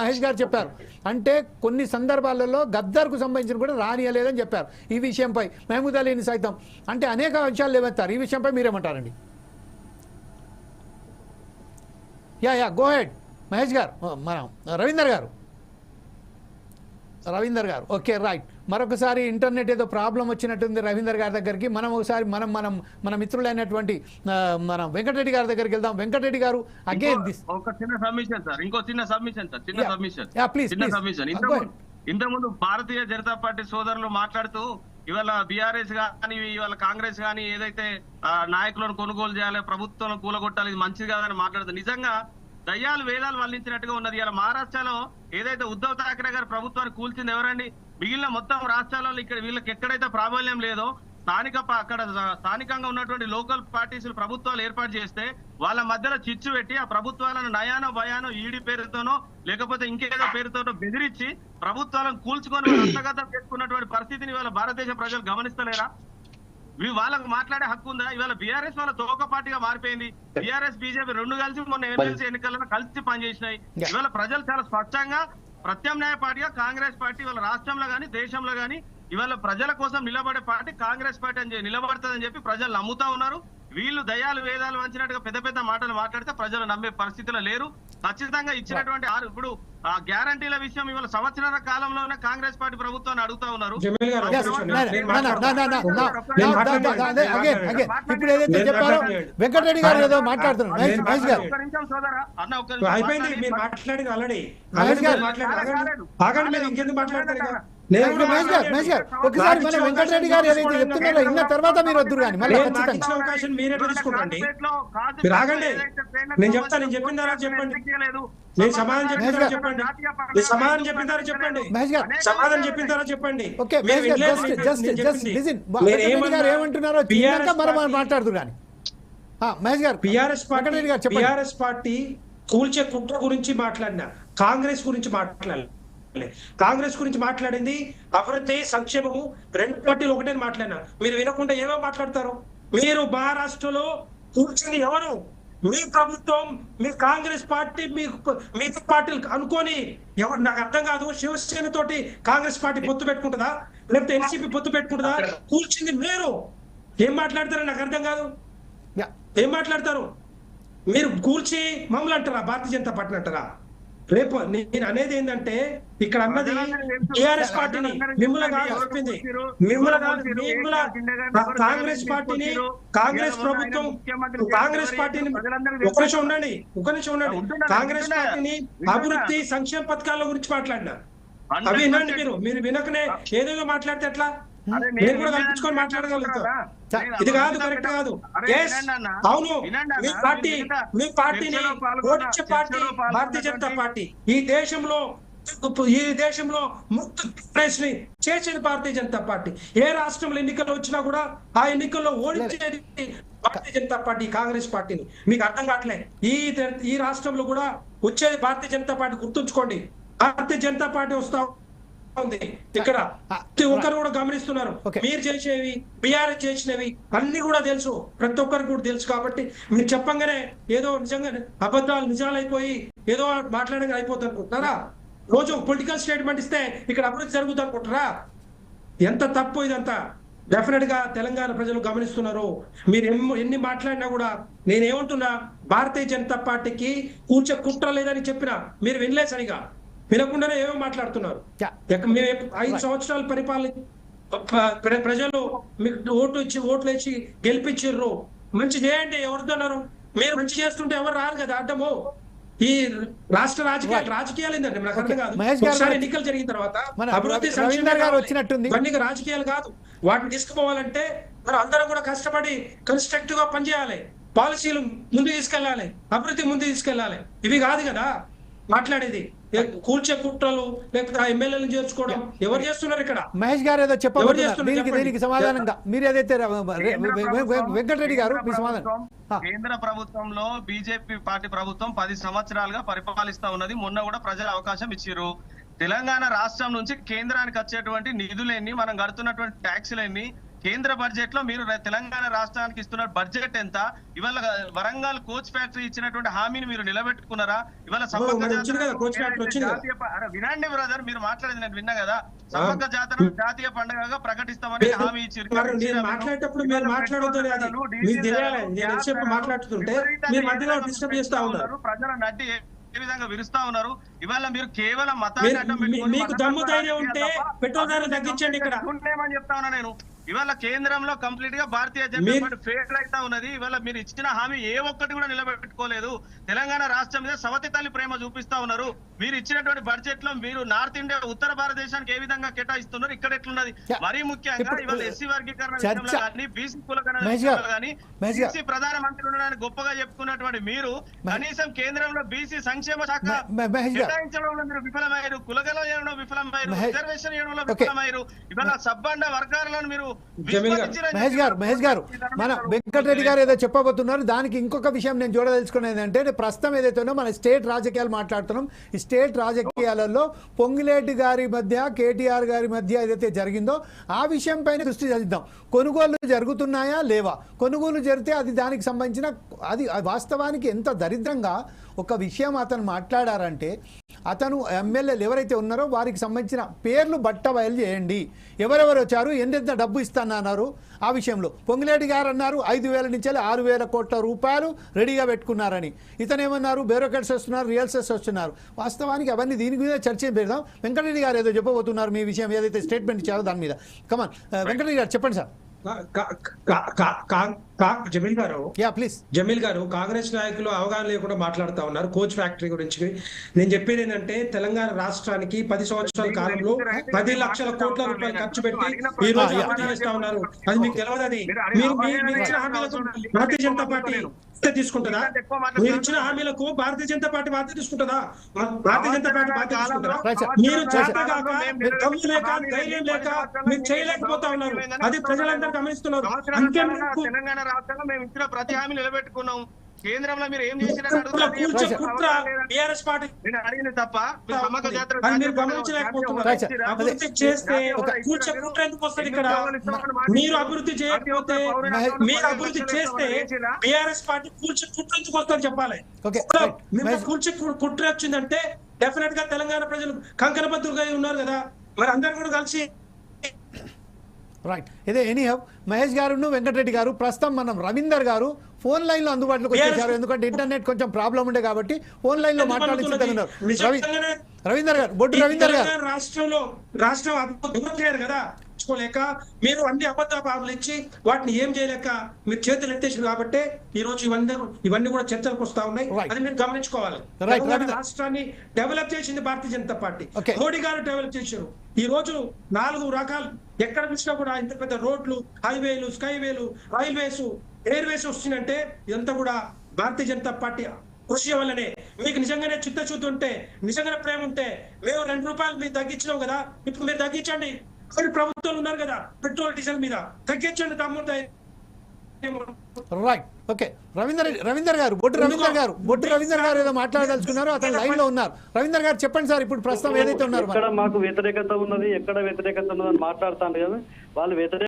మహేష్ గారు చెప్పారు. అంటే కొన్ని సందర్భాలలో గద్దర్కు సంబంధించిన కూడా రానియలేదని చెప్పారు. ఈ విషయంపై మహమూద్ అలీని సైతం. అంటే అనేక అంశాలు లేవెత్తారు ఈ విషయంపై మీరేమంటారండి? Yeah yeah go ahead. Mahesh garu మన రవీందర్ గారు. రవీందర్ గారు. ఓకే రైట్ మరొకసారి ఇంటర్నెట్ ఏదో ప్రాబ్లం వచ్చినట్టుంది రవీందర్ గారి దగ్గరికి. మనం ఒకసారి మనం మనం మన మిత్రులైనటువంటి మన వెంకటరెడ్డి గారి దగ్గరికి వెళ్దాం. వెంకటరెడ్డి గారు అగైన్ దిస్ ఒక చిన్న సబ్మిషన్ సార్. ఇంకో చిన్న సబ్మిషన్ సార్. చిన్న. సబ్మిషన్. Please, చిన్న. సబ్మిషన్. ఇంతకుముందు భారతీయ జనతా పార్టీ సోదరులు మాట్లాడుతూ ఇవాళ బీఆర్ఎస్ గాని ఇవాళ కాంగ్రెస్ గాని ఏదైతే నాయకులను కొనుగోలు చేయాలి ప్రభుత్వం కూలగొట్టాలి ఇది మంచిది కాదని మాట్లాడుతుంది నిజంగా దయ్యాలు వేదాలు వల్లించినట్టుగా ఉన్నది. ఇలా మహారాష్ట్రలో ఏదైతే ఉద్ధవ్ ఠాక్రే గారు ప్రభుత్వాన్ని కూల్చింది ఎవరండి? మిగిలిన మొత్తం రాష్ట్రాలలో ఇక్కడ వీళ్ళకి ఎక్కడైతే ప్రాబల్యం లేదో స్థానిక అక్కడ స్థానికంగా ఉన్నటువంటి లోకల్ పార్టీస్ ప్రభుత్వాలు ఏర్పాటు చేస్తే వాళ్ళ మధ్యలో చిచ్చు పెట్టి ఆ ప్రభుత్వాలను నయానో భయానో ఈడీ పేరుతోనో లేకపోతే ఇంకేదో పేరుతోనో బెదిరించి ప్రభుత్వాలను కూల్చుకొని హస్తగతం చేసుకున్నటువంటి పరిస్థితిని వాళ్ళ భారతదేశ ప్రజలు గమనిస్తలేరా? వాళ్ళకు మాట్లాడే హక్కు ఉందా? ఇవాళ బీఆర్ఎస్ వాళ్ళ తోక పార్టీగా మారిపోయింది. బీఆర్ఎస్ బీజేపీ రెండు కలిసి మొన్న ఎమ్మెల్సీ ఎన్నికల్లో కలిసి పనిచేసినాయి. ఇవాళ ప్రజలు చాలా స్పష్టంగా ప్రత్యామ్నాయ పార్టీగా కాంగ్రెస్ పార్టీ ఇవాళ రాష్ట్రంలో గానీ దేశంలో గానీ ఇవాళ ప్రజల కోసం నిలబడే పార్టీ కాంగ్రెస్ పార్టీ అని నిలబడుతుందని చెప్పి ప్రజలు నమ్ముతా ఉన్నారు. వీళ్ళు దయాలు వేదాలు వంచినట్టుగా పెద్ద పెద్ద మాటలు మాట్లాడితే ప్రజలు నమ్మే పరిస్థితిలో లేరు ఖచ్చితంగా ఇచ్చినటువంటి ఆరు ఇప్పుడు ఆ గ్యారంటీల విషయం ఇవాళ సంవత్సరాల కాలంలోనే కాంగ్రెస్ పార్టీ ప్రభుత్వాన్ని అడుగుతా ఉన్నారు. ఇప్పుడు ఏదైతే చెప్పారో. వెంకటరెడ్డి గారు ఏదో మాట్లాడుతున్నారు అన్న ఒక్క అయిపోయింది మీరు ఆల్రెడీ ఆగండి మీరు ఇంకెందుకు మాట్లాడతారు ఇక? నేను నేను కూడా మహేష్ గారు మహేష్ గారు ఒకసారి మన వెంకటరెడ్డి గారు ఏదైతే చెప్తున్నారో ఇన్న తర్వాత మీరు వద్దురు కానీ మళ్ళీ నేను నాకు ఖచ్చితంగా ఇచ్చిన అవకాశం మీరే ఆగండి. నేను చెప్తాను, నేను చెప్పిన తర్వాత చెప్పండి. నేను సమాధానం చెప్పిన తర్వాత చెప్పండి. నేను సమాధానం చెప్పిన తర్వాత చెప్పండి. మహేష్ గారు సమాధానం చెప్పిన తర్వాత చెప్పండి. ఓకే మీరు మహేష్ గారు వినలేదు. జస్ట్ నేను జస్ట్ జస్ట్ చెప్పింది. లిసన్ నేను వెంకటరెడ్డి గారు ఏమన్నా ఏమంటున్నారో BRS చిన్నాక మనం పార్టీ- మాట్లాడుతురు కానీ. మహేష్ గారు పార్టీ కూల్చే కుట్ర గురించి మాట్లాడిన కాంగ్రెస్ గురించి మాట్లాడలే. కాంగ్రెస్ గురించి మాట్లాడింది అభివృద్ధి సంక్షేమము రెండు పార్టీలు ఒకటే మాట్లాడినా. మీరు వినకుండా ఏమో మాట్లాడతారు? మీరు మహారాష్ట్రలో కూర్చుని ఎవరు? మీ ప్రభుత్వం మీ కాంగ్రెస్ పార్టీ మీ మిగతా పార్టీలు అనుకొని ఎవరు? నాకు అర్థం కాదు. శివసేన తోటి కాంగ్రెస్ పార్టీ పొత్తు పెట్టుకుంటుందా? లేకపోతే ఎన్సీపీ పొత్తు పెట్టుకుంటుందా? కూర్చుంది మీరు ఏం మాట్లాడతారో నాకు అర్థం కాదు. ఏం మాట్లాడతారు? మీరు కూర్చి మమ్మల్ని అంటారా? భారతీయ జనతా పార్టీ అంటారా? రేపు నేను అనేది ఏంటంటే ఇక్కడ అన్నది టిఆర్ఎస్ పార్టీని మిమ్మల్ని కాదు చెప్పింది. మిమ్మల్ని కాంగ్రెస్ పార్టీని కాంగ్రెస్ ప్రభుత్వం కాంగ్రెస్ పార్టీని ఒక నిమిషం ఉండండి ఒక నిమిషం ఉండండి. కాంగ్రెస్ పార్టీని అభివృద్ధి సంక్షేమ పథకాల గురించి మాట్లాడినా. అవి వినండి మీరు. మీరు వినకనే ఏదేదో మాట్లాడితే ఎట్లా? నేను కూడా కల్పించుకొని మాట్లాడగలుగుతా. ఇది కాదు కరెక్ట్ కాదు. Yes, అవును. మీ పార్టీ మీ పార్టీని ఓడించే పార్టీ భారతీయ జనతా పార్టీ. ఈ దేశంలో ఈ దేశంలో ముక్త ని చేసేది భారతీయ జనతా పార్టీ. ఏ రాష్ట్రంలో ఎన్నికలు వచ్చినా కూడా ఆ ఎన్నికల్లో ఓడించేది భారతీయ జనతా పార్టీ కాంగ్రెస్ పార్టీని. మీకు అర్థం కావట్లే. ఈ ఈ రాష్ట్రంలో కూడా వచ్చేది భారతీయ జనతా పార్టీ గుర్తుంచుకోండి. భారతీయ జనతా పార్టీ వస్తా ఉంది. ఇక్కడ ప్రతి ఒక్కరు కూడా గమనిస్తున్నారు. మీరు చేసేవి బీఆర్ఎస్ చేసినవి అన్ని కూడా తెలుసు. ప్రతి ఒక్కరికి కూడా తెలుసు కాబట్టి మీరు చెప్పంగానే ఏదో నిజంగా అబద్ధాలు నిజాలు అయిపోయి ఏదో మాట్లాడగా అయిపోతుంది అనుకుంటున్నారా రోజు పొలిటికల్ స్టేట్మెంట్ ఇస్తే ఇక్కడ అభివృద్ధి జరుగుతుంది అనుకుంటారా? ఎంత తప్పు ఇదంతా? డెఫినెట్గా తెలంగాణ ప్రజలు గమనిస్తున్నారు. మీరు ఎన్ని ఎన్ని మాట్లాడినా కూడా నేనేమంటున్నా భారతీయ జనతా పార్టీకి కూర్చే కుట్ర లేదని చెప్పినా మీరు వినలేదు సరిగా. వినకుండానే ఏమో మాట్లాడుతున్నారు. ఐదు సంవత్సరాలు పరిపాలన ప్ర- ప్ర- ప్రజలు మీకు ఓట్లు ఇచ్చి ఓట్లు ఇచ్చి గెలిపించారు మంచి చేయండి ఎవరితోన్నారు మీరు మంచి చేస్తుంటే ఎవరు రారు కదా అడ్డము. ఈ రాష్ట్ర రాజకీయాలు రాజకీయాలు ఏంటంటే నాకు అర్థం కాదు. ఒకసారి ఎన్నికలు జరిగిన తర్వాత అభివృద్ధి. వచ్చినట్టుంది. ఇవన్నీ రాజకీయాలు కాదు. వాటిని తీసుకుపోవాలంటే మనం అందరం కూడా కష్టపడి కన్స్ట్రక్టివ్గా పనిచేయాలి. పాలసీలు ముందు తీసుకెళ్ళాలి. అభివృద్ధి ముందు తీసుకెళ్ళాలి. ఇవి కాదు కదా మాట్లాడేది. కూల్చే కుట్రలు లేకపోతే ఆ ఎమ్మెల్యేలను చేర్చుకోవడం. ఎవరు చేస్తున్నారు ఇక్కడ? మహేష్ గారు ఏదో చేస్తున్నారు? దీనికి చెప్పండి. దీనికి సమాధానంగా. మీరు ఏదైతే వెంకటరెడ్డి గారు మీ సమాధానం. కేంద్ర ప్రభుత్వంలో బీజేపీ పార్టీ ప్రభుత్వం పది సంవత్సరాలుగా పరిపాలిస్తా ఉన్నది. మొన్న కూడా ప్రజలు అవకాశం ఇచ్చిర్రు. తెలంగాణ రాష్ట్రం నుంచి కేంద్రానికి వచ్చేటువంటి నిధులెన్ని మనం కడుతున్నటువంటి ట్యాక్సులెన్ని కేంద్ర బడ్జెట్లో మీరు తెలంగాణ రాష్ట్రానికి ఇస్తున్న బడ్జెట్ ఎంత? ఇవాళ వరంగల్ కోచ్ ఫ్యాక్టరీ ఇచ్చినటువంటి హామీని మీరు నిలబెట్టుకున్నారా? ఇవాళ. జాతీయ వినండి బ్రదర్ మీరు మాట్లాడేది నేను విన్నా కదా. సమ్మక్క జాతర జాతీయ పండుగగా ప్రకటిస్తామని హామీ ఇచ్చారు ప్రజల నడ్డి ఏ- ఏ విధంగా విరుస్తా ఉన్నారు? ఇవాళ మీరు కేవలం మతాన్ని అడ్డం మీకు దమ్ము ధైర్యం ఉంటే పెట్రోల్ ధరలు తగ్గించండి ఇక్కడ. చెప్తా ఉన్నా నేను. ఇవాళ కేంద్రంలో కంప్లీట్గా భారతీయ జనతా పార్టీ ఫెయిల్ అవుతా ఉన్నది ఇవాళ మీరు ఇచ్చిన హామీ ఏ ఒక్కటి కూడా నిలబెట్టుకోలేదు తెలంగాణ రాష్ట్రం మీద సవతి తల్లి ప్రేమ చూపిస్తా ఉన్నారు మీరు ఇచ్చినటువంటి బడ్జెట్లో మీరు నార్త్ ఇండియా ఉత్తర భారతదేశానికి ఏ విధంగా కేటాయిస్తున్నారు ఇక్కడ ఎట్లున్నది. మరీ ముఖ్యంగా ఇవాళ ఎస్సీ వర్గీకరణ కానీ బీసీ కులకరణ కానీ. బీసీ ప్రధానమంత్రి ఉండడానికి గొప్పగా చెప్పుకున్నటువంటి మీరు కనీసం కేంద్రంలో బీసీ సంక్షేమ శాఖ మ- మ- మహేష్ గారు. కేటాయించడంలో మీరు విఫలమయ్యారు కులగల చేయడంలో విఫలమయ్యారు మహేష్- రిజర్వేషన్ చేయడంలో ఓకే. విఫలమయ్యారు ఇవాళ సబ్బండ వర్గాలను మీరు మహేష్ గారు మహేష్ గారు మన వెంకటరెడ్డి గారు ఏదో చెప్పబోతున్నారు దానికి ఇంకొక విషయం నేను చూడదలుచుకునేది అంటే ప్రస్తుతం ఏదైతే ఉందో మన స్టేట్ రాజకీయాలు మాట్లాడుతున్నాం ఈ స్టేట్ రాజకీయాలలో పొంగిలేటి గారి మధ్య కేటీఆర్ గారి మధ్య ఏదైతే జరిగిందో ఆ విషయం పైన దృష్టి చదిద్దాం కొనుగోలు జరుగుతున్నాయా లేవా కొనుగోలు జరిగితే అది దానికి సంబంధించిన అది వాస్తవానికి ఎంత దరిద్రంగా ఒక విషయం అతను మాట్లాడారంటే అతను ఎమ్మెల్యేలు ఎవరైతే ఉన్నారో వారికి సంబంధించిన పేర్లు బట్ట బయలు చేయండి. ఎవరెవరు వచ్చారు ఎంతెంత డబ్బు ఇస్తానన్నారు ఆ విషయంలో. పొంగిలేటి గారు అన్నారు ఐదు వేల నుంచి ఆరు వేల కోట్ల రూపాయలు రెడీగా పెట్టుకున్నారని. ఇతను ఏమన్నారు బ్యూరోక్రాట్స్ వస్తున్నారు రియల్సెస్ వస్తున్నారు. వాస్తవానికి అవన్నీ దీని మీద చర్చ పెడదాం? వెంకటరెడ్డి గారు ఏదో చెప్పబోతున్నారు మీ విషయం ఏదైతే స్టేట్మెంట్ ఇచ్చారో దాని మీద. కమాన్ uh, వెంకటరెడ్డి గారు చెప్పండి సార్. జమీల్ గారు యా ప్లీజ్ జమీల్ గారు కాంగ్రెస్ నాయకులు అవగాహన లేకుండా మాట్లాడుతా ఉన్నారు కోచ్ ఫ్యాక్టరీ గురించి. నేను చెప్పేది ఏంటంటే తెలంగాణ రాష్ట్రానికి పది సంవత్సరాల కాలంలో పది లక్షల కోట్ల రూపాయలు ఖర్చు పెట్టి ఈ రోజు చేస్తా ఉన్నారు. అది మీకు తెలియదు అది. మీరు మీ- మీరు ఇచ్చిన హామీలకు భారతీయ జనతా పార్టీ తీసుకుంటుందా? మీరు ఇచ్చిన హామీలకు భారతీయ జనతా పార్టీ బాధ్యత తీసుకుంటుందా? భారతీయ జనతా పార్టీ బాధ్యత తీసుకుంటారా. మీరు చేతగాక మీరు దమ్ము లేక ధైర్యం లేక మీరు చేయలేకపోతా ఉన్నారు. అది ప్రజలందరూ గమనిస్తున్నారు. తెలంగాణ రాష్ట్రంలో మేము ఇచ్చిన ప్రతి హామీ నిలబెట్టుకున్నాం. కేంద్రంలో మీరు ఏం కుట్ర కూల్చే కుట్ర చేసిన బీఆర్ఎస్ పార్టీ నేను అడిగింది తప్ప మీరు సమ్మక్క జాతర అది మీరు గమనించలేకపోతున్నారు. Right sir. అభివృద్ధి చేస్తే ఒక కూల్చే కుట్ర ఎందుకు వస్తుంది ఇక్కడ? మీరు అభివృద్ధి చేయకపోతే మీరు అభివృద్ధి చేస్తే బీఆర్ఎస్ పార్టీ కూల్చే కుట్ర ఎందుకు వస్తుంది చెప్పాలి. ఓకే. కుట్ర- వచ్చిందంటే డెఫినెట్గా తెలంగాణ ప్రజలు కంకణబద్దులుగా ఉన్నారు కదా. మరి అందరు కూడా కలిసి రైట్ ఇదే ఎనీ హౌ మహేష్ గారు వెంకటరెడ్డి గారు ప్రస్తుతం మనం రవీందర్ గారు ఫోన్ లైన్లో అందుబాటులోకి వచ్చేసారు ఎందుకంటే ఇంటర్నెట్ కొంచెం ప్రాబ్లం ఉండే కాబట్టి ఫోన్ లైన్లో మాట్లాడి సిద్ధంగా ఉన్నారు. రవి నిజంగానే రవీందర్ గారు బొడ్డు రవీందర్ గారు. రాష్ట్రంలో రాష్ట్రం అభివృద్ధి కదా. చూసుకోలేక మీరు అన్ని అబద్ధ భావనలు ఇచ్చి వాటిని ఏం చేయలేక మీరు చేతులు ఎత్తేసారు కాబట్టి ఈ రోజు ఇవన్నీ ఇవన్నీ కూడా చర్చలకు వస్తా ఉన్నాయి. అది మీరు గమనించుకోవాలి. రాష్ట్రాన్ని డెవలప్ చేసింది భారతీయ జనతా పార్టీ. మోడీ గారు డెవలప్ చేశారు. ఈ రోజు నాలుగు రకాలు ఎక్కడ చూసినా కూడా ఇంత పెద్ద రోడ్లు హైవేలు స్కైవేలు రైల్వేస్ ఎయిర్వేస్ వస్తుందంటే ఇదంతా కూడా భారతీయ జనతా పార్టీ కృషి వల్లనే. మీకు నిజంగానే చిత్తశుద్ధి ఉంటే నిజంగానే ప్రేమ ఉంటే మేము రెండు రూపాయలు మీరు తగ్గించినాం కదా ఇప్పుడు మీరు తగ్గించండి. మరి ప్రభుత్వాలు ఉన్నారు కదా పెట్రోల్ డీజిల్ మీద. తగ్గించండి తమ్ముడు రైట్ ఓకే రవీందర్ రవీందర్ గారు బొట్టు రవీందర్ గారు బొట్టు రవీందర్ గారు ఏదో మాట్లాడదలుచుకున్నారు అతను లైన్లో ఉన్నారు. రవీందర్ గారు చెప్పండి సార్ ఇప్పుడు ప్రస్తుతం ఏదైతే ఉన్నారు మాకు వ్యతిరేకత ఉన్నది ఎక్కడ వ్యతిరేకత ఉన్నదని మాట్లాడుతాను కదా వాళ్ళు వ్యతిరేక